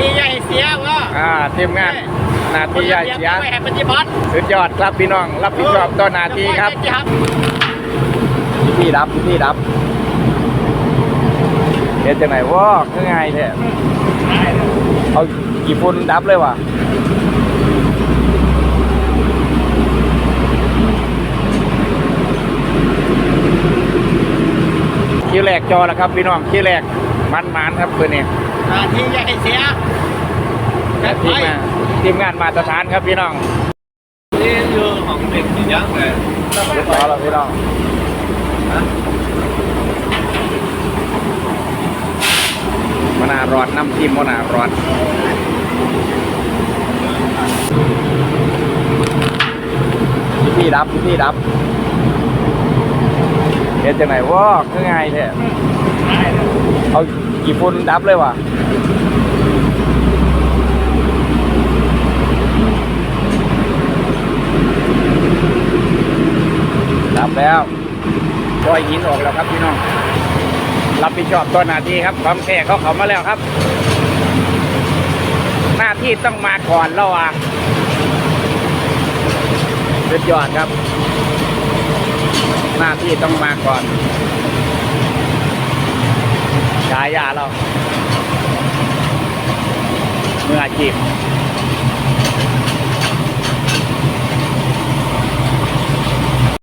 ที่ใหญ่เสียก็อ่าทีมงานนาทีใหญ่เสียไม่ให้ปฏิบัติสุดยอดครับพี่น้อง รับผิดชอบต่อนาทีครับพี่รับพี่รับเฮ็ดจังไหนวะคือไงแท้เอากี่ฝุ่นดับเลยวะคิวแรกจอแล้วครับพี่น้องคิวแรก มันมันๆครับคืนนี้อ่าที่ใหญ่เสียจัดไปทีมงานทีมงานมาตรฐานครับพี่น้องนี่อยู่ของเด็กกี่ยักษ์เลยเรียบร้อยแล้วพี่น้องมานารอดน้ำทิมมานารอดพี่รับพี่รับเฮ็ดจังไหนวะคือไงแท้ เอากี่ฝุ่นดับเลยวะดับแล้วปล่อยหินออกแล้วครับพี่น้อง รับผิดชอบตัวหน้าที่ครับความแค่เขาเขามาแล้วครับ หน้าที่ต้องมาก่อนแล้วอะสุดยอดครับ หน้าที่ต้องมาก่อน ฉายาเราเมื่ออาชีพ